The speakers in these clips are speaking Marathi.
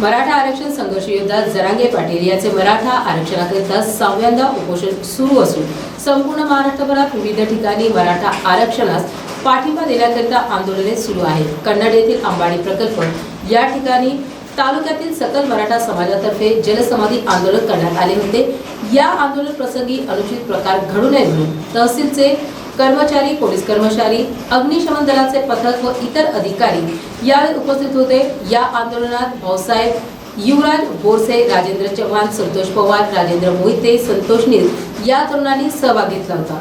मराठा आरक्षण संघर्ष योद्धा जरांगे पाटील यांचे मराठा आरक्षणाकरिता सहाव्यांदा उपोषण सुरू असून संपूर्ण महाराष्ट्रभरात विविध ठिकाणी मराठा आरक्षणास पाठिंबा देण्याकरिता आंदोलने सुरू आहेत. कन्नड येथील अंबाडी प्रकल्प या ठिकाणी तालुक्यातील सकल मराठा समाजातर्फे जलसमाधी आंदोलन करण्यात आले होते. या आंदोलन प्रसंगी अनुचित प्रकार घडू नये म्हणून तहसीलचे कर्मचारी पोलीस कर्मचारी अग्निशमन दलाचे पथक व इतर अधिकारी यावेळी उपस्थित होते. या आंदोलनात भाऊसाहेब युवराज बोरसे राजेंद्र चव्हाण संतोष पवार राजेंद्र मोहिते संतोष नील या तरुणांनी सहभाग घेतला होता.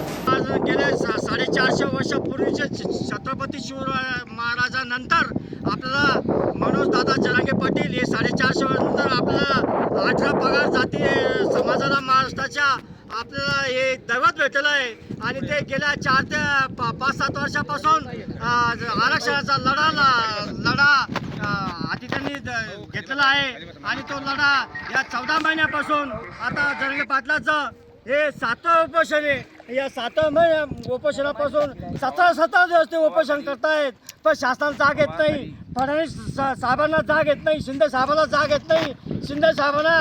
गेल्या सा साडेचारशे वर्षापूर्वीचे छत्रपती शिवराय महाराजानंतर आपल्याला मनोज दादा जरांगे पाटील हे साडेचारशे वर्षानंतर आपल्याला अठरा पगार जाती समाजाला महाराष्ट्राच्या आपल्याला हे दैवत भेटलेलं आहे आणि ते गेल्या चार ते पा पाच सात वर्षापासून आरक्षणाचा लढा लढा आधी त्यांनी द- घेतलेला आहे. आणि तो लढा या चौदा महिन्यापासून आता जरगे पाटलाचं हे सातवं उपोषण आहे. या सातव्या महिन्या उपोषणापासून सतरा सतरा दिवस ते उपोषण करतायत. पण शासनाला जाग येत नाही. फडणवीस सा- साहेबांना जाग येत नाही. शिंदे साहेबांना जाग येत नाही. शिंदे साहेबांना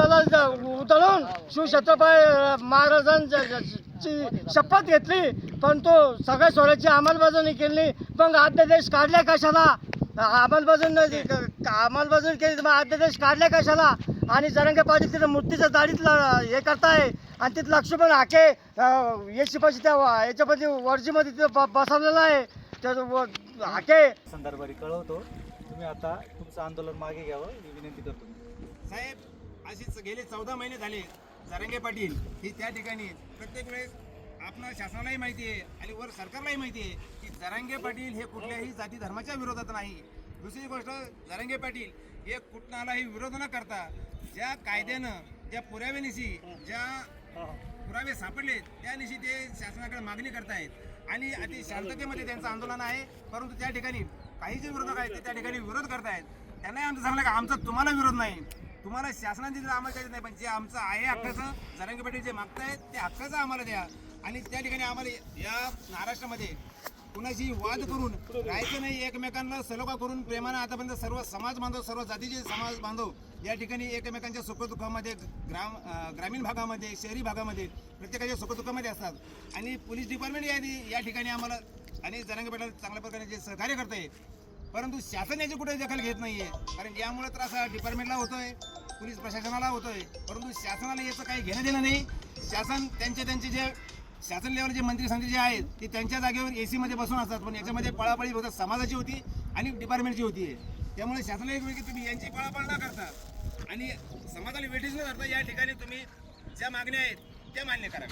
ज- उतरून शिवछत्रपती महाराजांची शपथ घेतली पण तो सगळ्या सोहळ्याची अंमलबजावणी केली. मग अध्यादेश काढले कशाला? अंमलबजावणी अंमलबजावणी केली मग अध्यादेश काढले कशाला? आणि जरंगे पाटील तिथं मूर्तीच्या दाढीत हे करताय. आणि तिथं लक्ष्मण हाके येशीपाशी त्या याच्यामध्ये वरजीमध्ये तिथं ब- बसवलेलं आहे. तर हाके. कळवतो तुम्ही आता तुमचं आंदोलन मागे घ्यावं. ही विनंती करतो. साहेब अशीच गेले चौदा महिने झाले. जरंगे पाटील ही त्या ठिकाणी प्रत्येक वेळेस आपल्या शासनालाही माहिती आहे आणि वर सरकारलाही माहिती आहे की जरांगे पाटील हे कुठल्याही जाती धर्माच्या विरोधात नाही. दुसरी गोष्ट जरांगे पाटील हे कुठलाही विरोध न करता ज्या कायद्यानं ज्या पुराव्यानिशी ज्या पुरावे सापडले त्यानिशी ते शासनाकडे मागणी करतायत. आणि अति शांततेमध्ये त्यांचं आंदोलन आहे. परंतु त्या ठिकाणी काही जे विरोधक आहेत ते त्या ठिकाणी विरोध करतायत. त्यांनाही आमचं सांगलं का? आमचा तुम्हाला विरोध नाही. तुम्हाला शासनाने दिलेलं आम्हाला काही नाही पण जे आमचं आहे हक्काचं जरांगे पाटील जे मागतायत ते हक्काचं आम्हाला द्या. आणि त्या ठिकाणी आम्हाला या महाराष्ट्रामध्ये कुणाशी वाद करून राहायचं नाही एकमेकांना सलोखा करून प्रेमानं आतापर्यंत सर्व समाज बांधव सर्व जातीचे समाज बांधव या ठिकाणी एकमेकांच्या सुखदुःखामध्ये ग्राम ग्रामीण भागामध्ये शहरी भागामध्ये प्रत्येकाच्या सुखदुःखामध्ये असतात. आणि पोलीस डिपार्टमेंट या या ठिकाणी आम्हाला आणि जरांगे पाटील चांगल्या प्रकारे जे सहकार्य करते परंतु शासन याची कुठे दखल घेत नाहीये. कारण यामुळे त्रास हा डिपार्टमेंटला होतोय पोलीस प्रशासनाला होतोय. परंतु शासनाला याचं काही घेणं देणं नाही. शासन त्यांचे त्यांचे जे शासन लेवल जे मंत्री संत्री जे आहेत ते त्यांच्या जागेवर ए मध्ये बसून असतात. पण याच्यामध्ये पळापळी होतात समाजाची होती आणि डिपार्टमेंटची होती. त्यामुळे शासनाला एक वेळ की तुम्ही यांची पळापळ न करता आणि समाजाला वेटीस न करता या ठिकाणी तुम्ही ज्या मागण्या आहेत त्या मान्य करा